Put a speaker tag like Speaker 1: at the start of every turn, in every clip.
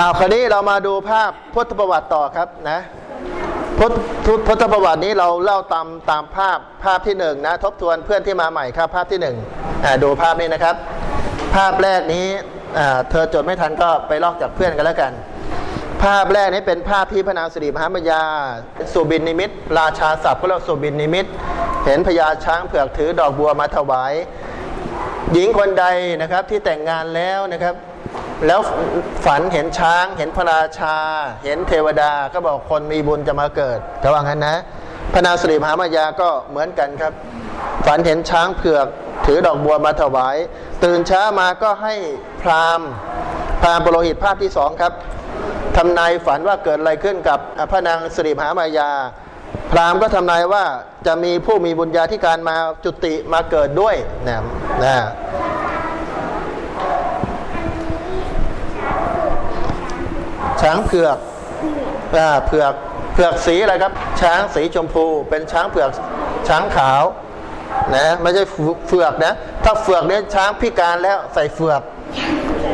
Speaker 1: อ้าวคราวนี้เรามาดูภาพพุทธประวัติต่อครับนะพุทธพุทธประวัตินี้เราเล่าตามตามภาพภาพที่หนึ่งนะทบทวนเพื่อนที่มาใหม่ครับ ภาพที่หนึ่งดูภาพนี้นะครับ ภาพแรกนี้เธอจดไม่ทันก็ไปลอกจากเพื่อนกันแล้วกัน ภาพแรกนี้เป็นภาพที่พระนางสิริมหามายาสุบินนิมิต ราชาศัพท์ก็เรียกว่าสุบินนิมิต เห็นพญาช้างเผือกถือดอกบัวมาถวาย หญิงคนใดนะครับที่แต่งงานแล้วนะครับ แล้วฝันเห็นช้างเห็นพระราชา เห็นเทวดาก็บอกคนมีบุญจะมาเกิดก็ว่างั้นนะ พระนางสิริมหามายาก็เหมือนกันครับ ฝันเห็นช้างเผือกถือดอกบัวมาถวาย ตื่นเช้ามาก็ให้พราหมณ์พราหมณ์ปโรหิตภาพที่สองครับทำนายฝันว่าเกิดอะไรขึ้นกับพระนางสิริมหามายา พราหมณ์ก็ทำนายว่าจะมีผู้มีบุญญาธิการมาจุติมาเกิดด้วยนะนะ ช้างเผือกอ่าเผือกเผือกสีอะไรครับ ช้างสีชมพู เป็นช้างเผือกช้างขาวนะไม่ใช่เฟือกนะ ถ้าเฟือกเนี่ยช้างพิการแล้วใส่เฟือก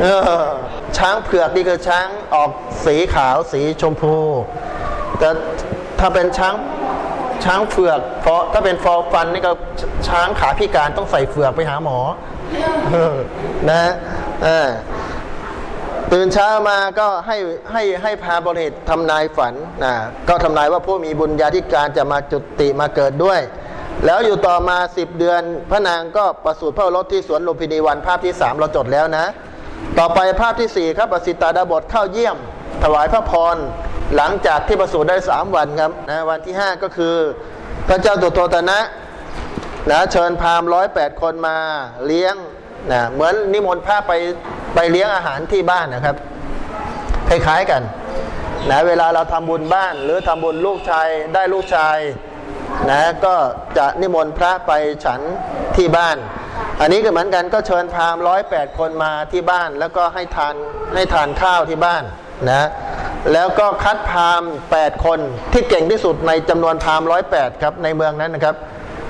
Speaker 1: ออช้างเผือกนี่คือช้างออกสีขาวสีชมพู แต่ถ้าเป็นช้างช้างเฟือกเพราะถ้าเป็นฟอฟันนี่ก็ช้างขาพิการต้องใส่เฟือกไปหาหมอเออนะเออ ตื่นเช้ามาก็ให้ให้ให้พาบริตทำนายฝันนะก็ทำนายว่าผู้มีบุญญาธิการจะมาจุติมาเกิดด้วย แล้วอยู่ต่อมาสิบเดือน พระนางก็ประสูติพระโอรสที่สวนลุมพินีวันภาพที่สามเราจดแล้วนะ ต่อไปภาพที่สี่ครับประสิตาดาบทเข้าเยี่ยม ถวายพระพรหลังจากที่ประสูติได้สามวันครับนะวันที่ห้าก็คือ พระเจ้าตุโตตนะนะเชิญพามร้อยแปดคนมาเลี้ยงนะเหมือนนิมนต์พระไป ไปเลี้ยงอาหารที่บ้านนะครับ คล้ายๆกันนะเวลาเราทำบุญบ้าน หรือทำบุญลูกชายได้ลูกชายนะก็จะนิมนต์พระไปฉันที่บ้าน อันนี้ก็เหมือนกันก็เชิญพราหมณ์ร้อยแปดคนมาที่บ้าน แล้วก็ให้ทานให้ทานข้าวที่บ้านนะแล้วก็คัดพราหมณ์แปดคนที่เก่งที่สุดในจำนวนพราหมณ์ร้อยแปดครับในเมืองนั้นนะครับ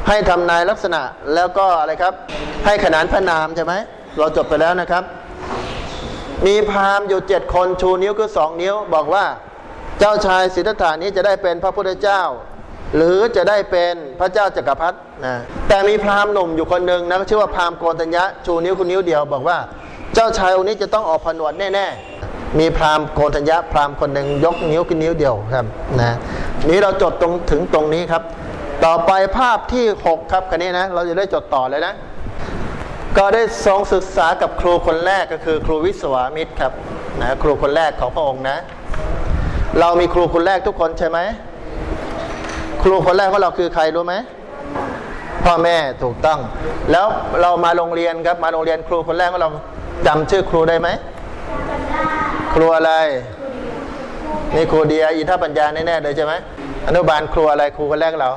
Speaker 1: ให้ทำนายลักษณะแล้วก็อะไรครับ ให้ขนานพระนามใช่ไหมเราจบไปแล้วนะครับ มีพราหมณ์อยู่เจ็ดคนชูนิ้วคือสองนิ้ว บอกว่า เจ้าชายสิทธัตถานี้จะได้เป็นพระพุทธเจ้า หรือจะได้เป็นพระเจ้าจักรพรรดินะแต่มีพราหมณ์หนุ่มอยู่คนหนึ่งนะชื่อว่าพราหมณ์โกนตัญญะชูนิ้วคุณนิ้วเดียว บอกว่า เจ้าชายองค์นี้จะต้องออกผนวดแน่ๆมีพราหมณ์โกนตัญญะพราหมณ์คนหนึ่งยกนิ้วคุณนิ้วเดียวครับนะนี้เราจดตรงถึงตรงนี้ครับ ต่อไปภาพที่หกครับคันนี้นะเราจะได้จดต่อเลยนะ ก็ได้ทรงศึกษากับครูคนแรกก็คือครูวิศวามิตรครับนะครูคนแรกของพระองค์นะ เรามีครูคนแรกทุกคนใช่ไหมครูคนแรกของเราคือใครรู้ไหมพ่อแม่ถูกต้อง แล้วเรามาโรงเรียนครับมาโรงเรียนครูคนแรกของเราจำชื่อครูได้ไหมครูอะไรนี่ครูเดียอินทปัญญาแน่ๆเลยใช่ไหมอนุบาลครูอะไรครูคนแรกเรา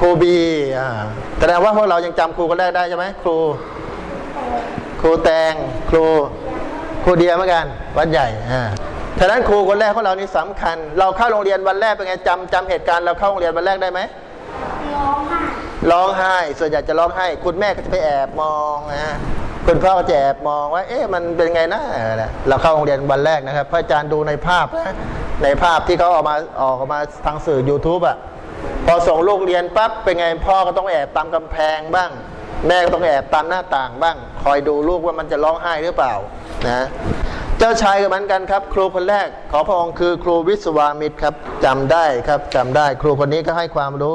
Speaker 1: ครูบีอ่าแสดงว่าพวกเรายังจำครูคนแรกได้ใช่ไหมครู ครูแตงครู ครูเดียเหมือนกัน วัดใหญ่อ่าฉะนั้นครูคนแรกของเรานี่สำคัญ เราเข้าโรงเรียนวันแรกเป็นไงจำจำเหตุการณ์เราเข้าโรงเรียนวันแรกได้ไหม
Speaker 2: ร้องไห้
Speaker 1: ร้องไห้ ส่วนใหญ่จะร้องไห้ คุณแม่ก็จะไปแอบมองนะคุณพ่อก็จะแอบมองว่า เอ๊ะมันเป็นไงนะเออนะเราเข้าโรงเรียนวันแรกนะครับพระอาจารย์ดูในภาพนะในภาพที่เขาออกมาออกมาทางสื่อ YouTube อะ พอส่งลูกเรียนปั๊บเป็นไงพ่อก็ต้องแอบตามกำแพงบ้าง แม่ก็ต้องแอบตามหน้าต่างบ้าง คอยดูลูกว่ามันจะร้องไห้หรือเปล่านะเจ้าชายก็เหมือนกันครับ ครูคนแรกของพระองค์คือครูวิศวามิตรครับจำได้ครับจำได้ ครูคนนี้ก็ให้ความรู้